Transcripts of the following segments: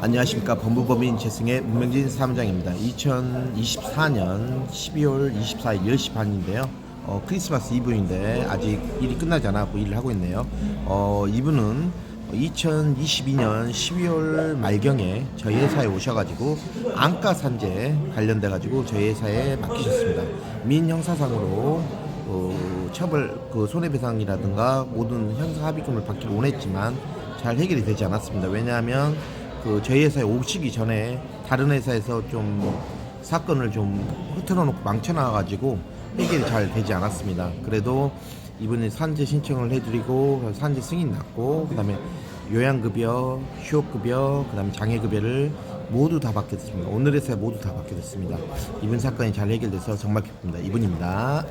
안녕하십니까 법무법인 재승의 문명진 사무장입니다. 2024년 12월 24일 10시 반인데요. 어, 크리스마스 이브인데 아직 일이 끝나지 않았고 일을 하고 있네요. 어, 이분은 2022년 12월 말경에 저희 회사에 오셔가지고 안가 산재 관련돼 가지고 저희 회사에 맡기셨습니다. 민형사상으로 어, 처벌 그 손해배상이라든가 모든 형사 합의금을 받기를 원했지만 잘 해결이 되지 않았습니다. 왜냐하면 그 저희 회사에 오시기 전에 다른 회사에서 좀 사건을 좀 흐트러 놓고 망쳐놔 가지고 해결이 잘 되지 않았습니다. 그래도 이분이 산재 신청을 해드리고 산재 승인 났고 그다음에 요양급여, 휴업급여, 그다음에 장애급여를 모두 다 받게 됐습니다. 오늘 회사에 모두 다 받게 됐습니다. 이분 사건이 잘 해결돼서 정말 기쁩니다. 이분입니다.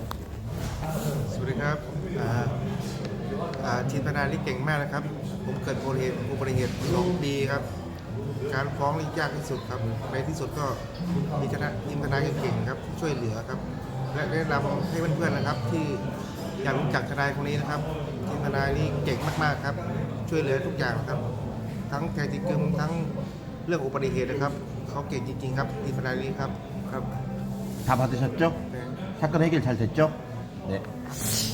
สวัสดีครับอ่าอ่าทีมทนายนี่เก่งมากนะครับ ผมเกิดอุบัติเหตุอุบัติเหตุสองปีครับ การฟ้องนี่ยากที่สุดครับ ในที่สุดก็มีคณะทีมทนายเก่งๆครับ ช่วยเหลือครับ และแนะนำให้เพื่อนๆนะครับ ที่อยากรู้จักทนายคนนี้นะครับ ทีมทนายนี่เก่งมากๆครับ ช่วยเหลือทุกอย่างครับ ทั้งแทนติกึมทั้งเรื่องอุบัติเหตุนะครับ เขาเก่งจริงๆครับทีมทนายนี้ครับครับ 다 받으셨죠? เนี่ย 사건 해결 잘 됐죠? 네.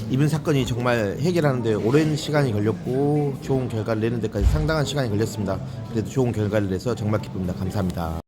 이번 사건이 정말 해결하는데 오랜 시간이 걸렸고 좋은 결과를 내는 데까지 상당한 시간이 걸렸습니다. 그래도 좋은 결과를 내서 정말 기쁩니다. 감사합니다.